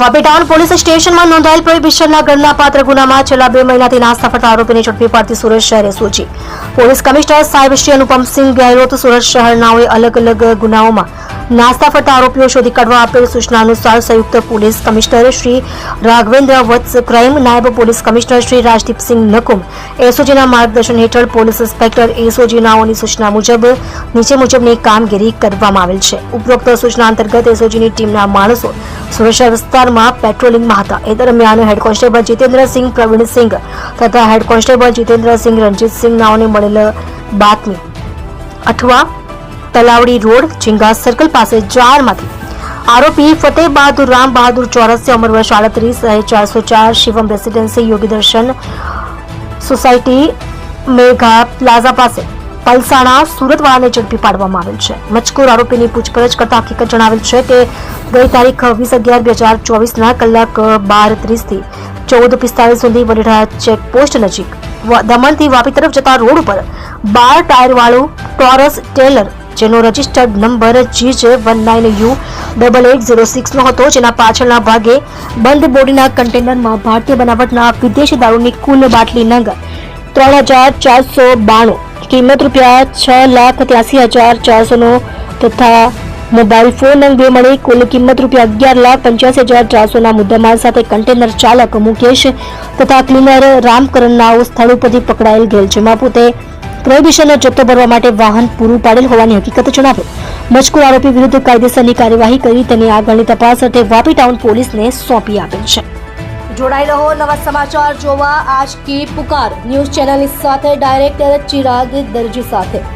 Vapi town police સ્ટેશનમાં નોંધાયેલ પ્રોહિબિશનના ગણના પાત્ર ગુનામાં છેલ્લા બે મહિનાથી નાસ્તા ફરતા આરોપીને ઝડપી પાડતી સુરત શહેરે સૂચી. પોલીસ કમિશનર સાહેબ શ્રી અનુપમસિંહ ગેહલોત સુરત શહેરનાઓએ અલગ અલગ ગુનાઓમાં નાસ્તા ફરતા આરોપીઓ શોધી કાઢવા આપેલ સૂચના અનુસાર સંયુક્ત police commissioner Shri Raghavendra Vats crime, નાયબ પોલીસ કમિશનર શ્રી રાજદીપસિંહ નકુમ, એસઓજીના માર્ગદર્શન હેઠળ પોલીસ ઇન્સ્પેક્ટર એસઓજીનાઓની સૂચના મુજબ, નીચે મુજબની કામગીરી કરવામાં આવેલ છે. ઉપરોક્ત સૂચના અંતર્ગત એસઓજીની ટીમના માણસો સુરક્ષા વિસ્તારમાં પેટ્રોલિંગમાં હતા. એ દરમિયાન હેડ કોન્સ્ટેબલ જીતેન્દ્રસિંહ પ્રવીણસિંહ તથા હેડ કોન્સ્ટેબલ જીતેન્દ્રસિંહ રણજીતસિંહ નાઓને મળેલ બાતમી અઠવા તલાવડી રોડ ચિંગા સર્કલ પાસે જાળમાંથી. આરોપી ફતેહ બહાદુર, રામ બહાદુર ચોરસિયા ઉંમર વર્ષ આડત્રીસ ચારસો ચાર શિવમ રેસિડેન્સી યોગી દર્શન સોસાયટી મેઘા પ્લાઝા પાસે પલસાણા સુરતવાળાને ઝડપી પાડવામાં આવેલ છે. મજકૂર આરોપીની પૂછપરછ કરતા હકીકત જણાવેલ છે કે ગઈ તારીખ વીસ અગિયાર બે હજાર ચોવીસના કલાક બાર ત્રીસથી ચૌદ પિસ્તાલીસ સુધી વડેરા ચેકપોસ્ટ નજીક દમણથી વાપી તરફ જતા રોડ ઉપર બાર ટાયરવાળું ટોરસ ટેલર જેનો registered number G J one nine U double eight zero સિક્સનો હતો. જેના પાછળના ભાગે બંધ બોડીના કન્ટેનરમાં ભારતીય બનાવટના વિદેશી દારૂની કુલ બાટલી નંગ ત્રણ હજાર ચારસો બાણું. કિંમત રૂપિયા છ લાખ ત્યાસી હજાર ચારસોનો તથા મોબાઈલ ફોન અંગે મળી. કુલ કિંમત રૂપિયા અગિયાર લાખ પંચ્યાસી હજાર ચારસોના મુદ્દામાલ સાથે કન્ટેનર ચાલક મુકેશ તથા ક્લીનર રામકરણ નાઓ સ્થળ ઉપરથી પકડાયેલ ગયેલ જેમાં પોતે પ્રોહિબિશનનો જપ્તો ભરવા માટે વાહન પૂરું પાડેલ હોવાની હકીકત જણાવે. મજકૂર આરોપી વિરુદ્ધ કાયદેસરની કાર્યવાહી કરી તેની આગળની તપાસ અર્થે વાપી ટાઉન પોલીસને સોંપી આપેલ છે. જોડાઈ રહો, નવા સમાચાર જોવા. આજ કી પુકાર ન્યૂઝ ચેનલની સાથે, ડાયરેક્ટર ચિરાગ દરજી સાથે.